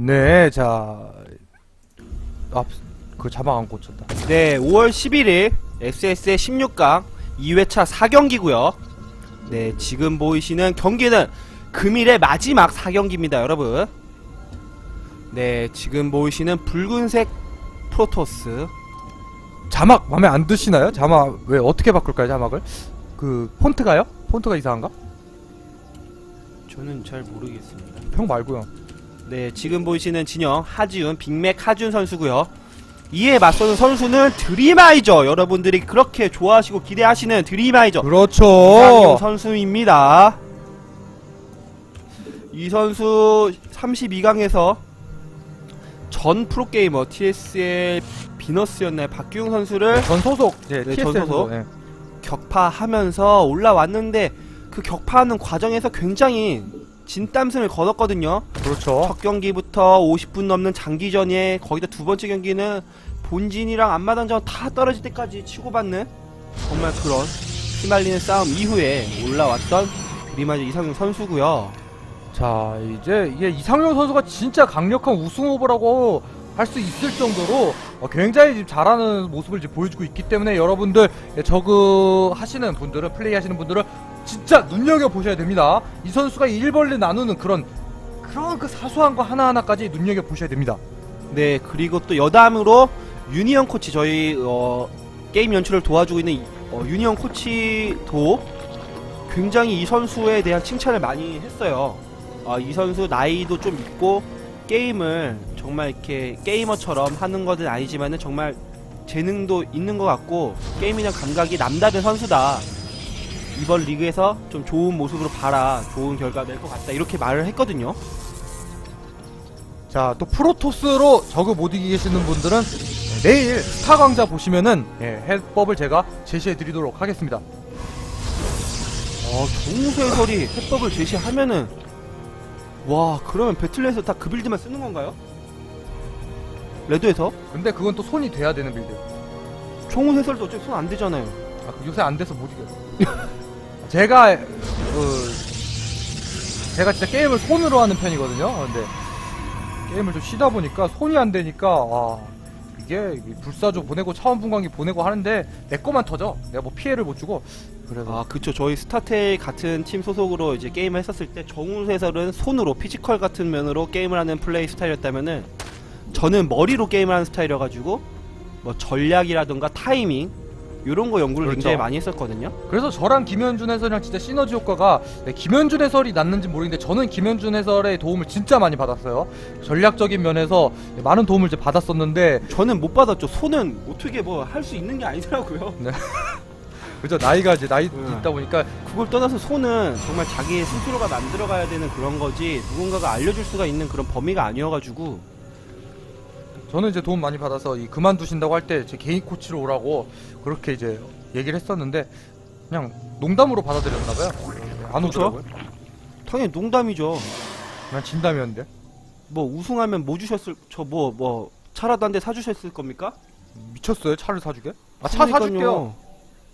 네, 자, 앞, 그 자막 안 꽂혔다. 네, 5월 11일 SS의 16강 2회차 4경기고요. 네, 지금 보이시는 경기는 금일의 마지막 4경기입니다, 여러분. 네, 지금 보이시는 붉은색 프로토스. 자막 마음에 안 드시나요? 자막 왜 어떻게 바꿀까요? 자막을 그 폰트가요? 폰트가 이상한가? 저는 잘 모르겠습니다. 형 말고요. 네, 지금 보이시는 진영 하지훈, 빅맥 하준 선수고요. 이에 맞서는 선수는 드리마이저 여러분들이 그렇게 좋아하시고 기대하시는 이상용 그렇죠. 선수입니다. 이 선수 32강에서 전 프로게이머 TSL 비너스였나요? 박규웅 선수를 전 소속, 네, 네, TSL 전 소속. 네. 격파하면서 올라왔는데 그 격파하는 과정에서 굉장히 진땀승을 거뒀거든요. 그렇죠. 첫 경기부터 50분 넘는 장기전에 거기다 두 번째 경기는 본진이랑 앞마당전 다 떨어질 때까지 치고받는 정말 그런 휘말리는 싸움 이후에 올라왔던 드리마저 이상용 선수고요. 자, 이제 이게 이상용 선수가 진짜 강력한 우승 후보라고 할 수 있을 정도로 어, 굉장히 지금 잘하는 모습을 지금 보여주고 있기 때문에 여러분들 예, 저그 하시는 분들은 플레이 하시는 분들은 진짜 눈여겨 보셔야 됩니다. 이 선수가 일벌레 나누는 그런 그런 그 사소한 거 하나하나까지 눈여겨 보셔야 됩니다. 네, 그리고 또 여담으로 유니언 코치 저희 어, 게임 연출을 도와주고 있는 이- 어, 유니언 코치도 굉장히 이 선수에 대한 칭찬을 많이 했어요. 아, 이 선수 나이도 좀 있고 게임을 정말 이렇게 게이머처럼 하는 것은 아니지만은 정말 재능도 있는 것 같고 대한 감각이 남다른 선수다. 이번 리그에서 좀 좋은 모습으로 봐라. 좋은 결과 낼 것 같다. 이렇게 말을 했거든요. 자, 또 프로토스로 저그 못 이기시는 분들은 네, 내일 스타 강자 보시면은 예, 해법을 제가 제시해 드리도록 하겠습니다. 어, 정우수 해설이 해법을 제시하면은 와 그러면 배틀넷에서 다 그 빌드만 쓰는 건가요? 레드에서? 근데 그건 또 손이 돼야 되는 빌드예요. 정우수 해설도 어차피 손 안 되잖아요 아, 그 요새 안 돼서 못 이겨요. 제가 그 제가 진짜 게임을 손으로 하는 편이거든요. 근데 게임을 좀 쉬다 보니까 손이 안 되니까 아 이게 불사조 보내고 차원 분광기 보내고 하는데 내 거만 터져. 내가 뭐 피해를 못 주고 그래서 아 그쵸 저희 스타텔 같은 팀 소속으로 이제 게임을 했었을 때 정우수 해설은 손으로 피지컬 같은 면으로 게임을 하는 플레이 스타일이었다면은 저는 머리로 게임을 하는 스타일이어가지고 뭐 전략이라던가 타이밍 요런 거 연구를 그렇죠. 굉장히 많이 했었거든요 그래서 저랑 김현준 해설이랑 진짜 시너지 효과가 네, 김현준 해설이 났는지 모르겠는데 저는 김현준 해설의 도움을 진짜 많이 받았어요. 전략적인 면에서 많은 도움을 이제 받았었는데 저는 못 받았죠 손은 어떻게 뭐 할 수 있는 게 아니더라고요 그죠 나이가 이제 나이 음. 있다 보니까 그걸 떠나서 손은 정말 자기 스스로가 만들어가야 되는 그런 거지 누군가가 알려줄 수가 있는 그런 범위가 아니어가지고 저는 이제 도움 많이 받아서 이 그만두신다고 할 때 제 개인 코치로 오라고 그렇게 이제 얘기를 했었는데 그냥 농담으로 받아들였나 봐요. 안 그쵸? 오더라고요. 당연히 농담이죠 그냥 진담이었는데. 뭐 우승하면 뭐 주셨을 저 뭐 뭐 차라도 한 대 사주셨을 겁니까? 미쳤어요? 차를 사주게? 아, 차 그러니까요. 사줄게요.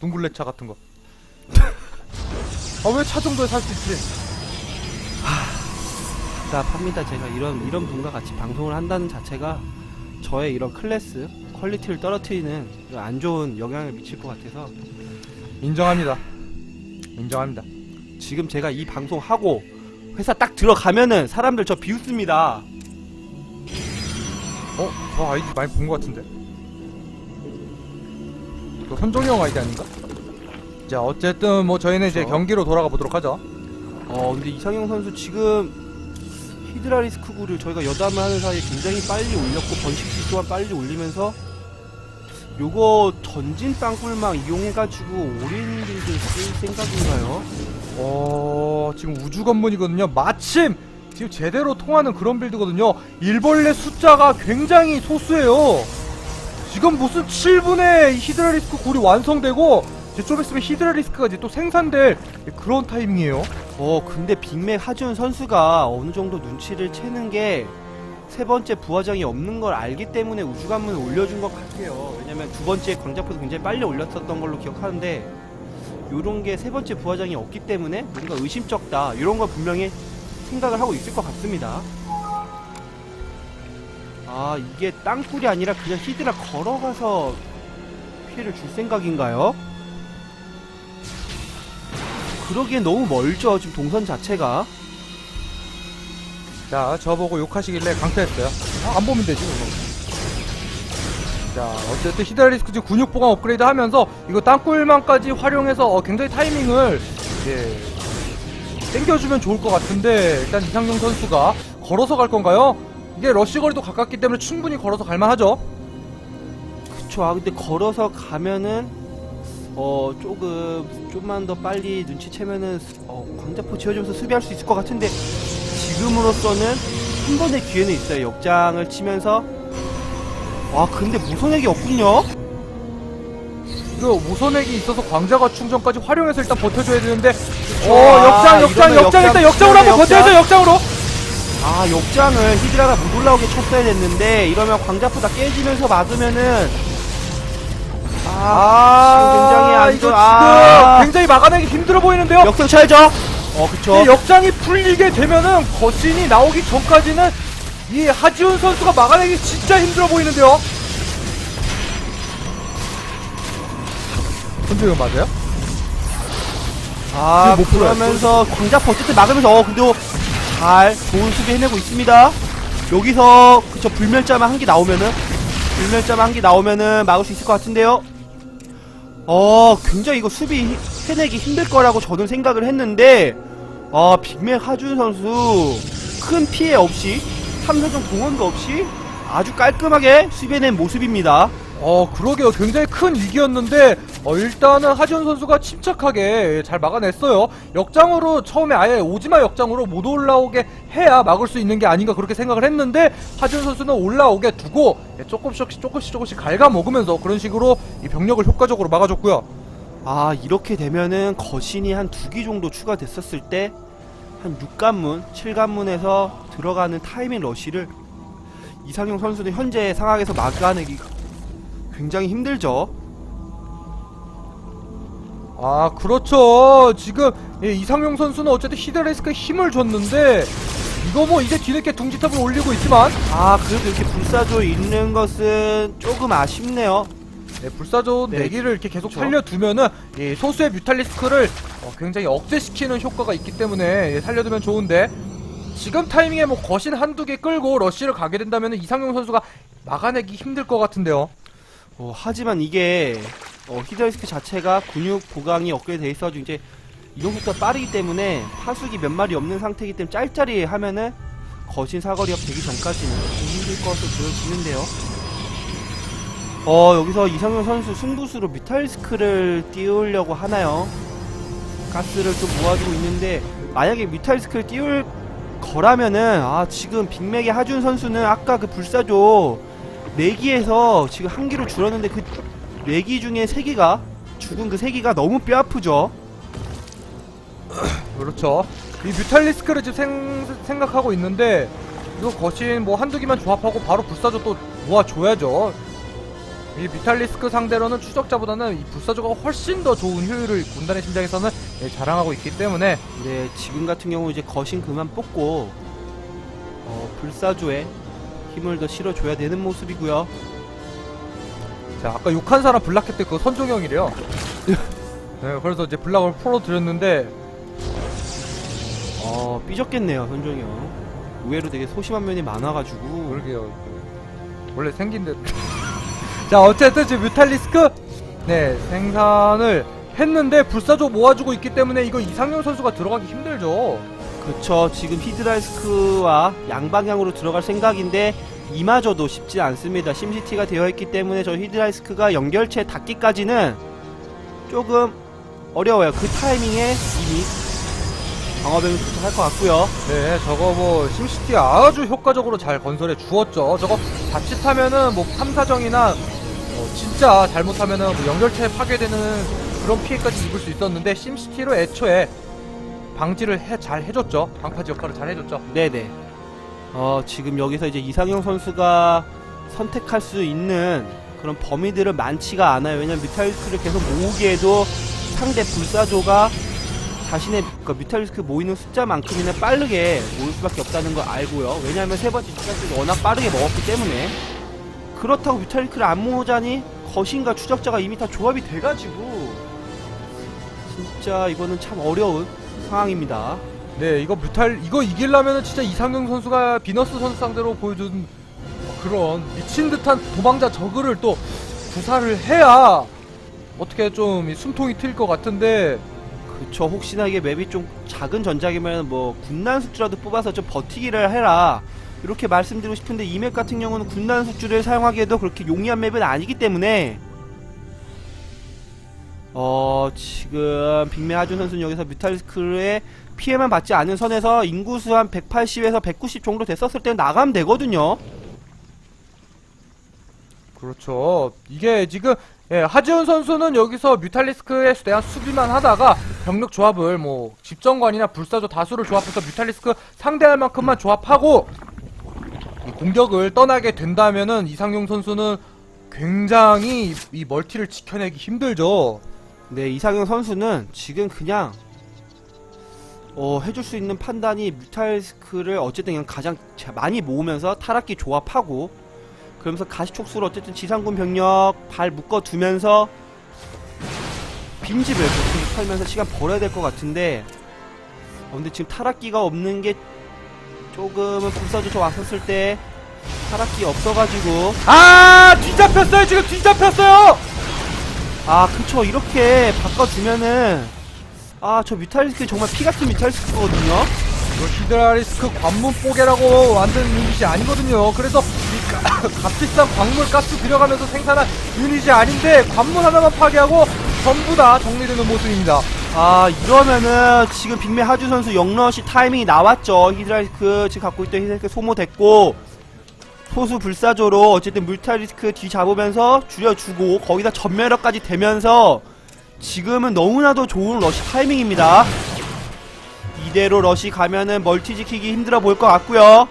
둥글레 차 같은 거. 아, 왜 차 정도에 살 수 있지? 답답합니다 제가 이런 이런 분과 같이 방송을 한다는 자체가 저의 이런 클래스 퀄리티를 떨어뜨리는 안 좋은 영향을 미칠 것 같아서 인정합니다. 인정합니다. 지금 제가 이 방송 하고 회사 딱 들어가면은 사람들 저 비웃습니다 어? 저 아이디 많이 본 것 같은데. 그 손종이 형 아이디 아닌가? 자, 어쨌든 뭐 저희는 이제 그쵸. 경기로 돌아가 보도록 하죠. 어 근데 이상형 선수 지금 히드라 리스크 구를 저희가 여담을 하는 사이에 굉장히 빨리 올렸고 번식 지수만 빨리 올리면서 요거 전진 땅굴망 이용해가지고 오린 빌드 쓸 생각인가요? 어 지금 우주 관문이거든요. 마침 지금 제대로 통하는 그런 빌드거든요. 일벌레 숫자가 굉장히 소수예요. 지금 무슨 7분에 히드라 리스크 골이 완성되고 이제 좀 있으면 히드라 리스크가 이제 또 생산될 그런 타이밍이에요. 어 근데 빅맥 하준 선수가 어느 정도 눈치를 채는 게 세 번째 부화장이 없는 걸 알기 때문에 우주관문을 올려준 것 같아요. 왜냐면 두 번째 광자포도 굉장히 빨리 올렸었던 걸로 기억하는데 요런 게 세 번째 부화장이 없기 때문에 뭔가 의심쩍다 이런 걸 분명히 생각을 하고 있을 것 같습니다. 아 이게 땅굴이 아니라 그냥 히드라 걸어가서 피해를 줄 생각인가요? 그러기엔 너무 멀죠 지금 동선 자체가 자, 저보고 욕하시길래 강퇴했어요. 아, 안 보면 되지, 그거. 자, 어쨌든 히드라리스크 지금 근육 보강 업그레이드 하면서 이거 땅굴만까지 활용해서 어, 굉장히 타이밍을 예, 땡겨주면 좋을 것 같은데 일단 이상용 선수가 걸어서 갈 건가요? 이게 러쉬 거리도 가깝기 때문에 충분히 걸어서 갈만하죠. 그쵸 아 근데 걸어서 가면은 어 조금 좀만 더 빨리 눈치채면은 수- 어, 광자포 지어주면서 수비할 수 있을 것 같은데 지금으로서는 한 번의 기회는 있어요. 역장을 치면서. 아 근데 무선액이 없군요. 이거 무선액이 있어서 광자가 충전까지 활용해서 일단 버텨줘야 되는데 어 아, 역장 역장 이러면 역장 일단 역장, 역장으로 한번 역장. 버텨야죠 역장으로. 아 역장을 히드라가 못 올라오게 쳤어야 됐는데 이러면 광자포 다 깨지면서 맞으면은 아, 굉장히 안 이거 좋- 지금 아. 굉장히 막아내기 힘들어 보이는데요 역장 쳐야죠 어 그쵸 이 역장이 풀리게 되면은 거신이 나오기 전까지는 이 하지훈 선수가 막아내기 진짜 힘들어 보이는데요 손정현 맞아요? 아 못 풀어요. 그러면서 광자포 어쨌든 막으면서 어 근데 잘 좋은 수비 해내고 있습니다 여기서 그쵸 불멸자만 한 개 나오면은 불멸자만 한 개 나오면은 막을 수 있을 것 같은데요 어 굉장히 이거 수비 해내기 힘들 거라고 저는 생각을 했는데 아 빅맥 하준 선수 큰 피해 없이 3사정 동원도 없이 아주 깔끔하게 수비해낸 모습입니다. 어 그러게요. 굉장히 큰 위기였는데 어, 일단은 하지훈 선수가 침착하게 잘 막아냈어요 역장으로 처음에 아예 오지마 역장으로 못 올라오게 해야 막을 수 있는 게 아닌가 그렇게 생각을 했는데 하지훈 선수는 올라오게 두고 예, 조금씩 조금씩 조금씩 갉아먹으면서 그런 식으로 이 병력을 효과적으로 막아줬고요 아 이렇게 되면은 거신이 한 두 기 정도 추가됐었을 때 한 6관문, 7관문에서 들어가는 타이밍 러쉬를 이상용 선수는 현재 상황에서 막아내기 굉장히 힘들죠. 아 그렇죠 지금 예, 이상용 선수는 어쨌든 히드레스크에 힘을 줬는데 이거 뭐 이제 뒤늦게 둥지탑을 올리고 있지만 아 그래도 이렇게 불사조 있는 것은 조금 아쉽네요. 네, 불사조 네. 내기를 이렇게 계속 그쵸. 살려두면은 예, 소수의 뮤탈리스크를 어, 굉장히 억제시키는 효과가 있기 때문에 예, 살려두면 좋은데 지금 타이밍에 뭐 거신 한두 개 끌고 러쉬를 가게 된다면 이상용 선수가 막아내기 힘들 것 같은데요. 어, 하지만 이게 어, 히드라리스크 자체가 근육 보강이 업그레이드 돼 있어가지고 이제 이동 속도가 빠르기 때문에 파수기 몇 마리 없는 상태이기 때문에 짤짤이 하면은 거신 사거리업 되기 전까지는 좀 힘들 것으로 보여지는데요. 어 여기서 이상현 선수 승부수로 뮤탈리스크를 띄우려고 하나요? 가스를 좀 모아주고 있는데 만약에 뮤탈리스크를 띄울 거라면은 아 지금 빅맥의 하준 선수는 아까 그 불사조 4기에서 지금 한 기로 줄었는데 그 4기 중에 3기가 죽은 그 3기가 너무 뼈 아프죠. 그렇죠. 이 뮤탈리스크를 지금 생, 생각하고 있는데 이거 거신 뭐 한두 개만 조합하고 바로 불사조 또 모아줘야죠. 이 뮤탈리스크 상대로는 추적자보다는 이 불사조가 훨씬 더 좋은 효율을 군단의 심장에서는 예, 자랑하고 있기 때문에 네, 지금 같은 경우 이제 거신 그만 뽑고 어, 불사조에 힘을 더 실어줘야 되는 모습이고요. 자 아까 욕한 사람 블락했 때 그거 선종형이래요. 네, 그래서 이제 블락을 풀어드렸는데 어, 삐졌겠네요, 현종이 형. 의외로 되게 소심한 면이 많아가지고. 그러게요. 원래 생긴 대로. 자, 어쨌든 지금 뮤탈리스크 네 생산을 했는데 불사조 모아주고 있기 때문에 이거 이상용 선수가 들어가기 힘들죠. 그쵸, 지금 히드라이스크와 양방향으로 들어갈 생각인데 이마저도 쉽지 않습니다. 심시티가 되어 있기 때문에 저 히드라이스크가 연결체 닿기까지는 조금 어려워요. 그 타이밍에 이미 방어병이 도착할 것 같고요. 네, 저거 뭐 심시티 아주 효과적으로 잘 건설해 주었죠. 저거 자칫하면은 뭐 탐사정이나 어, 진짜 잘못하면은 뭐 연결체 파괴되는 그런 피해까지 입을 수 있었는데 심시티로 애초에 방지를 해, 잘 해줬죠. 방파지 역할을 잘 해줬죠. 네네. 어, 지금 여기서 이제 이상형 선수가 선택할 수 있는 그런 범위들은 많지가 않아요. 왜냐면 뮤탈리스크를 계속 모으기에도 상대 불사조가 자신의 그 뮤탈리스크 모이는 숫자만큼이나 빠르게 모일 수밖에 없다는 걸 알고요. 왜냐하면 세 번째 뮤탈리스크를 워낙 빠르게 먹었기 때문에 그렇다고 뮤탈리스크를 안 모으자니 거신과 추적자가 이미 다 조합이 돼가지고 진짜 이거는 참 어려운 상황입니다. 네, 이거 뮤탈 이거 이기려면은 진짜 이상용 선수가 비너스 선수 상대로 보여준 그런 미친 듯한 도망자 저그를 또 구사를 해야 어떻게 좀이 숨통이 트일 것 같은데. 그쵸 혹시나 이게 맵이 좀 작은 전작이면 뭐 군단 숙주라도 뽑아서 좀 버티기를 해라. 이렇게 말씀드리고 싶은데 이 맵 같은 경우는 군단 숙주를 사용하기에도 그렇게 용이한 맵은 아니기 때문에. 어 지금 빅맨 하준 선수는 여기서 뮤탈리스크의 피해만 받지 않은 선에서 인구수 한 180에서 190 정도 됐었을 때 나가면 되거든요 그렇죠. 이게 지금 예, 하지훈 선수는 여기서 뮤탈리스크에 대한 수비만 하다가 병력 조합을 뭐 집정관이나 불사조 다수를 조합해서 뮤탈리스크 상대할 만큼만 조합하고 이 공격을 떠나게 된다면은 이상용 선수는 굉장히 이, 이 멀티를 지켜내기 힘들죠. 네, 이상형 선수는 지금 그냥 어, 해줄 수 있는 판단이 뮤탈스크를 어쨌든 그냥 가장 자- 많이 모으면서 타락기 조합하고 그러면서 가시촉수를 어쨌든 지상군 병력 발 묶어 두면서 빈집을 계속 털면서 시간 벌어야 될 것 같은데 어, 근데 지금 타락기가 없는 게 조금은 불사조차 왔었을 때 타락기 없어가지고 아 뒤잡혔어요 지금 뒤잡혔어요. 아 그쵸 이렇게 바꿔주면은 아 저 뮤탈리스크 정말 피같은 뮤탈리스크거든요 이거 히드라리스크 관문 뽀개라고 만든 유닛이 아니거든요. 그래서 이 가- 값비싼 광물 가스 들여가면서 생산한 유닛이 아닌데 관문 하나만 파괴하고 전부 다 정리되는 모습입니다. 아 이러면은 지금 빅맨 하주 선수 영러시 타이밍이 나왔죠 히드라리스크 지금 갖고 있던 히드라리스크 소모됐고 소수 불사조로 어쨌든 뮤탈리스크 뒤 잡으면서 줄여주고 거기다 전멸력까지 되면서 지금은 너무나도 좋은 러시 타이밍입니다 이대로 러시 가면은 멀티 지키기 힘들어 보일 것 같고요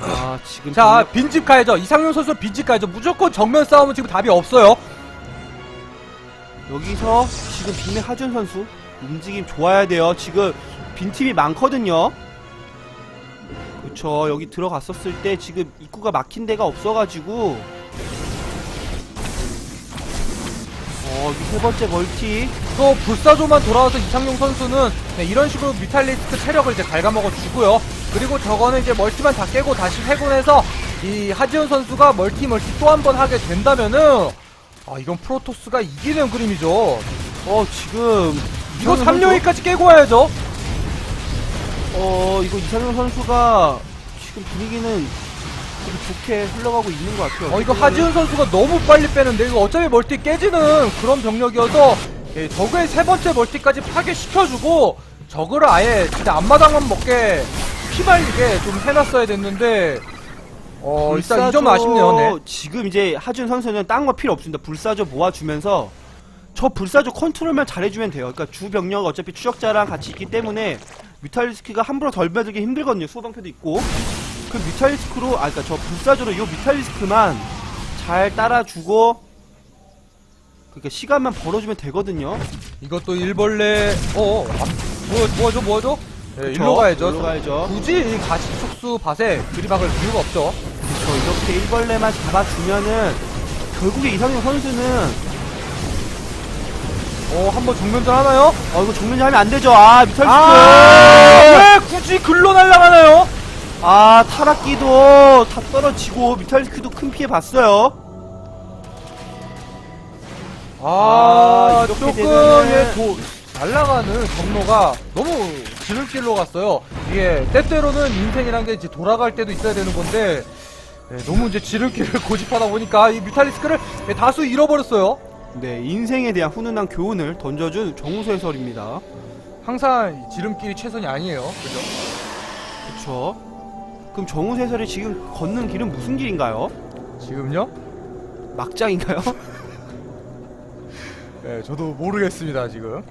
아 지금 자 빈집 가야죠. 이상용 선수 빈집 가야죠. 무조건 정면 싸움은 지금 답이 없어요. 여기서 지금 빈의 하준 선수 움직임 좋아야 돼요. 지금 빈팀이 많거든요. 그쵸 여기 들어갔었을 때 지금 입구가 막힌 데가 없어가지고 어, 이세 번째 멀티 또 불사조만 돌아와서 이상용 선수는 네, 이런 식으로 뮤탈리스크 체력을 이제 갉아먹어 주고요. 그리고 저거는 이제 멀티만 다 깨고 다시 회군해서 이 하지훈 선수가 멀티 멀티 또 한 번 하게 된다면은 아 이건 프로토스가 이기는 그림이죠. 어 지금 이거 이상현 3령이까지 깨고 와야죠. 어 이거 이상현 선수가 지금 분위기는 되게 좋게 흘러가고 있는 것 같아요. 어 이거 하지훈 선수가 너무 빨리 빼는데 이거 어차피 멀티 깨지는 그런 병력이어서 예, 저그의 세 번째 멀티까지 파괴시켜주고 저그를 아예 진짜 앞마당만 먹게 피말리게 좀 해놨어야 됐는데 어 일단 이 점 아쉽네요. 네. 지금 이제 하준 선수는 딴 거 필요 없습니다. 불사조 모아주면서 저 불사조 컨트롤만 잘해주면 돼요. 그러니까 주 병력 어차피 추적자랑 같이 있기 때문에 뮤탈리스크가 함부로 덜 매들기 힘들거든요. 수호방패도 있고 그 뮤탈리스크로 아 그러니까 저 불사조로 요 뮤탈리스크만 잘 따라주고 그러니까 시간만 벌어주면 되거든요. 이것도 일벌레 어 아, 뭐 뭐죠 뭐죠? 예, 그쵸? 일로 가야죠. 일로 가야죠. 굳이 이 가시 촉수 밭에 들이박을 이유가 없죠. 저 이렇게 일벌레만 잡아주면은 결국에 이상형 선수는 어 한 번 정면전 하나요? 어 이거 정면지 하면 안 되죠. 아 뮤탈리스크. 아, 왜 굳이 글로 날아가나요? 아 타락기도 다 떨어지고 뮤탈리스크도 큰 피해 봤어요. 아, 아, 조금 되면은- 예, 도, 날아가는 경로가 너무 지름길로 갔어요. 이게 때때로는 인생이란 게 이제 돌아갈 때도 있어야 되는 건데 예, 너무 이제 지름길을 고집하다 보니까 이 뮤탈리스크를 예, 다수 잃어버렸어요. 네 인생에 대한 훈훈한 교훈을 던져준 정우수 해설입니다. 항상 이 지름길이 최선이 아니에요. 그죠? 그쵸? 그럼 정우수 해설이 지금 걷는 길은 무슨 길인가요? 지금요? 막장인가요? 예, 저도 모르겠습니다, 지금.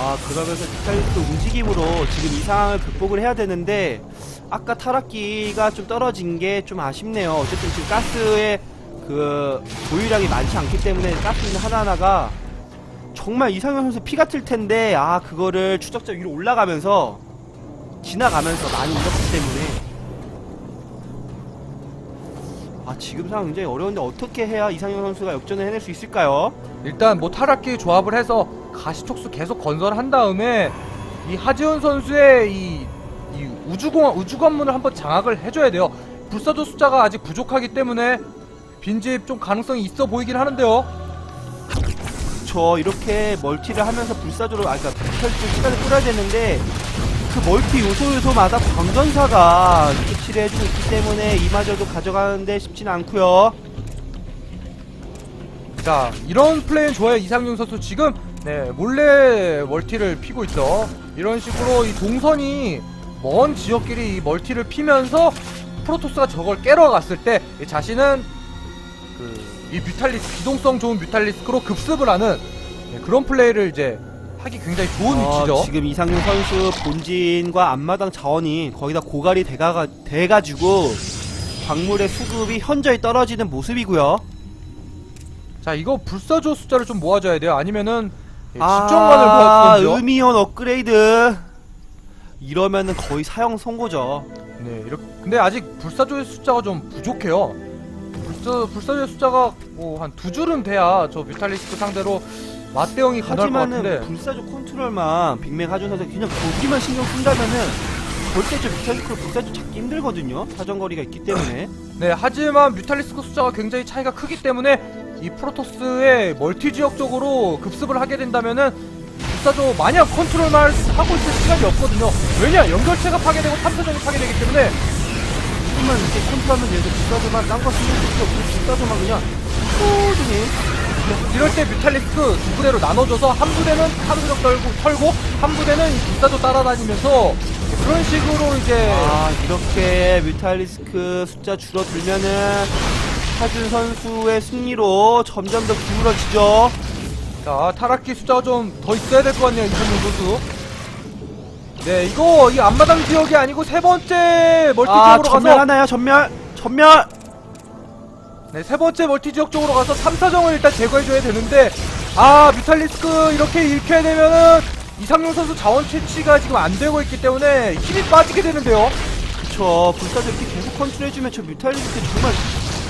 아 그러면서 뮤탈리스크 움직임으로 지금 이 상황을 극복을 해야 되는데 아까 타락기가 좀 떨어진 게 좀 아쉽네요. 어쨌든 지금 가스의 그 보유량이 많지 않기 때문에 가스는 하나하나가 정말 이상현 선수 피 같을 텐데 아 그거를 추적자 위로 올라가면서 지나가면서 많이 잃었기 때문에 아 지금 상황 굉장히 어려운데 어떻게 해야 이상현 선수가 역전을 해낼 수 있을까요? 일단 뭐 타락기 조합을 해서 가시촉수 계속 건설한 다음에 이 하지훈 선수의 이, 이 우주공항 우주관문을 한번 장악을 해줘야 돼요. 불사조 숫자가 아직 부족하기 때문에 빈집 좀 가능성이 있어 보이긴 하는데요. 저 이렇게 멀티를 하면서 불사조로 아 그러니까 펼칠 시간을 끌어야 되는데 그 멀티 요소 요소마다 광전사가 캐치를 해주고 있기 때문에 이마저도 가져가는데 쉽지는 않고요. 자 이런 플레이는 좋아요 이상용 선수 지금 네 몰래 멀티를 피고 있죠. 이런 식으로 이 동선이 먼 지역끼리 이 멀티를 피면서 프로토스가 저걸 깨러 갔을 때이 자신은 그 이 뮤탈리스 기동성 좋은 뮤탈리스크로 급습을 하는 네, 그런 플레이를 이제 하기 굉장히 좋은 어, 위치죠. 지금 이상용 선수 본진과 앞마당 자원이 거의 다 고갈이 돼가, 돼가지고 광물의 수급이 현저히 떨어지는 모습이고요. 자 이거 불사조 숫자를 좀 모아줘야 돼요. 아니면은 예, 아, 집정관을 모았거든요. 의미원 업그레이드. 이러면은 거의 사형 선고죠. 네, 이렇게 근데 아직 불사조의 숫자가 좀 부족해요. 불사 불사조의 숫자가 뭐 한 두 줄은 돼야 저 뮤탈리스크 상대로 맞대응이 가능할 것 하지만은 같은데. 불사조 컨트롤만 빅맥 하준 선수 그냥 거기만 신경 쓴다면은 절대 저 뮤탈리스크로 불사조 찾기 힘들거든요. 사정거리가 있기 때문에. 네, 하지만 뮤탈리스크 숫자가 굉장히 차이가 크기 때문에 이 프로토스의 멀티 지역적으로 급습을 하게 된다면은 불사조 마냥 컨트롤만 하고 있을 시간이 없거든요. 왜냐 연결체가 파괴되고 탐사정이 파괴되기 때문에 조금만 이렇게 컨트롤하면 되는데 불사조만 딴거 쓸 필요 없고 불사조만 그냥 꾸준히 이럴 때 뮤탈리스크 두 부대로 나눠줘서 한 부대는 탐사정 떨고 털고 한 부대는 이 불사조 따라다니면서 그런 식으로 이제 아 이렇게 뮤탈리스크 숫자 줄어들면은 하준 선수의 승리로 점점 더 기울어지죠. 자, 타락기 숫자가 좀더 있어야 될 것 같네요, 이선용 선수. 네, 이거 이 앞마당 지역이 아니고 세 번째 멀티 아 지역으로 전멸 가서 하나요? 전멸 전멸. 네, 세 번째 멀티 지역 쪽으로 가서 3, 4정을 일단 제거해줘야 되는데 아, 뮤탈리스크 이렇게 잃게 되면은 이상용 선수 자원 채취가 지금 안 되고 있기 때문에 힘이 빠지게 되는데요. 그쵸 불사조 이렇게 계속 컨트롤해주면 저 뮤탈리스크 정말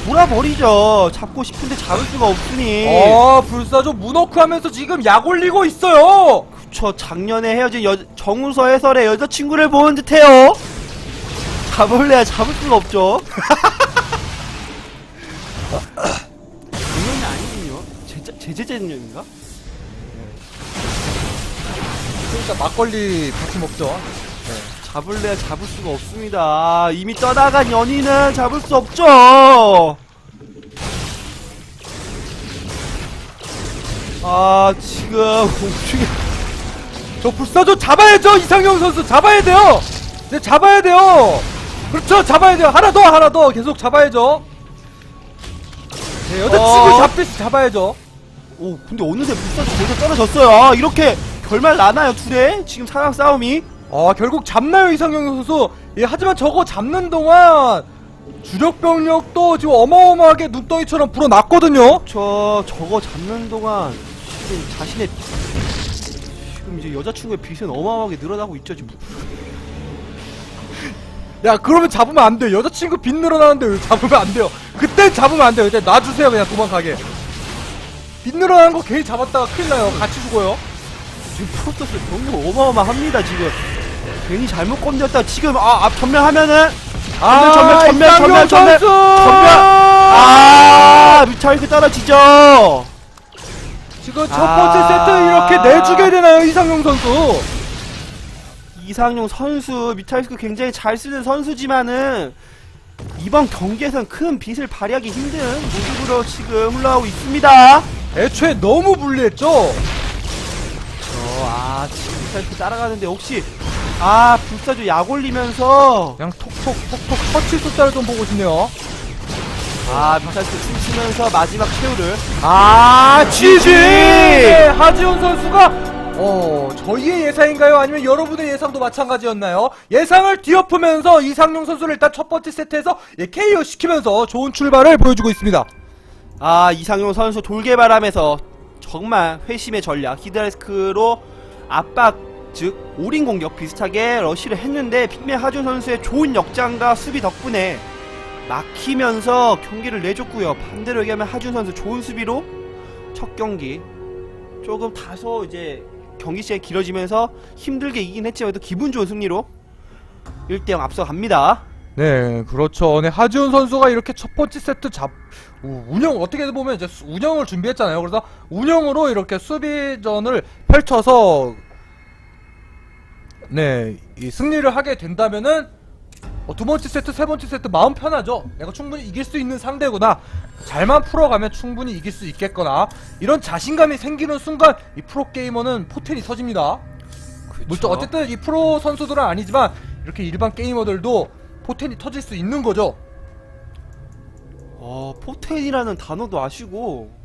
돌아버리죠. 잡고 싶은데 잡을 수가 없으니. 어, 불사조 문워크 하면서 지금 약 올리고 있어요. 그쵸 작년에 헤어진 여, 정우서 해설의 여자친구를 보는 듯해요. 잡을래야 잡을 수가 없죠. 작년이 아니군요. 제자 제제제년인가? 그러니까 막걸리 같이 먹죠. 잡을래야 잡을 수가 없습니다. 이미 떠나간 연인은 잡을 수 없죠. 아 지금 옥중에 저 불사조 잡아야죠 이상용 선수. 잡아야 돼요. 네 잡아야 돼요. 그렇죠. 잡아야 돼요. 하나 더 하나 더. 계속 잡아야죠. 네 여자친구 어. 잡듯이 잡아야죠. 오 근데 어느새 불사조 거기서 떨어졌어요. 아, 이렇게 결말 나나요 둘의 지금 상황 싸움이? 아 결국 잡나요 이상용 선수? 예 하지만 저거 잡는 동안 주력 병력도 지금 어마어마하게 눈덩이처럼 불어났거든요. 저 저거 잡는 동안 지금 자신의 지금 이제 여자친구의 빚은 어마어마하게 늘어나고 있죠 지금. 야 그러면 잡으면 안 돼요 여자친구 빚 늘어나는데 왜 잡으면 안 돼요 그때 잡으면 안 돼요 이제 놔주세요 그냥 도망가게 빚 늘어나는 거 괜히 잡았다가 큰일 나요 같이 죽어요 지금 프로토스 병력 어마어마합니다 지금. 괜히 잘못 건졌다 지금 아앞 전멸하면은 아, 전멸, 전멸, 이상용 전멸, 전멸, 선수! 전멸. 아 뮤차이크 떨어지죠. 지금 첫 아. 번째 세트 이렇게 내주게 되나요 이상용 선수? 이상용 선수 뮤타이스크 굉장히 잘 쓰는 선수지만은 이번 경기에선 큰 빚을 발휘하기 힘든 모습으로 지금 흘러가고 있습니다. 애초에 너무 불리했죠. 아 지금 뮤타이스크 따라가는데 혹시 아 불사조 약 올리면서 그냥 톡톡 톡톡 터치 숫자를 좀 보고 싶네요. 아 뮤타이스크 춤추면서 마지막 최후를 아 GG! 네, 하지훈 선수가 어 저희의 예상인가요? 아니면 여러분의 예상도 마찬가지였나요? 예상을 뒤엎으면서 이상용 선수를 일단 첫 번째 세트에서 예, KO 시키면서 좋은 출발을 보여주고 있습니다. 아 이상용 선수 돌개바람에서 정말 회심의 전략 히드라스크로 압박 즉 올인 공격 비슷하게 러시를 했는데 핑맨 하준 선수의 좋은 역장과 수비 덕분에 막히면서 경기를 내줬고요 반대로 얘기하면 하준 선수 좋은 수비로 첫 경기 조금 다소 이제 경기 시간이 길어지면서 힘들게 이긴 했지만 그래도 기분 좋은 승리로 1대0 앞서갑니다 네, 그렇죠. 네, 하지훈 선수가 이렇게 첫 번째 세트 잡, 우- 운영, 어떻게 보면 이제 수- 운영을 준비했잖아요. 그래서 운영으로 이렇게 수비전을 펼쳐서, 네, 이 승리를 하게 된다면은, 어, 두 번째 세트, 세 번째 세트 마음 편하죠. 내가 충분히 이길 수 있는 상대구나. 잘만 풀어가면 충분히 이길 수 있겠거나, 이런 자신감이 생기는 순간, 이 프로 게이머는 포텐이 터집니다. 물론 어쨌든 이 프로 선수들은 아니지만 이렇게 일반 게이머들도 포텐이 터질 수 있는 거죠. 어, 포텐이라는 단어도 아시고 나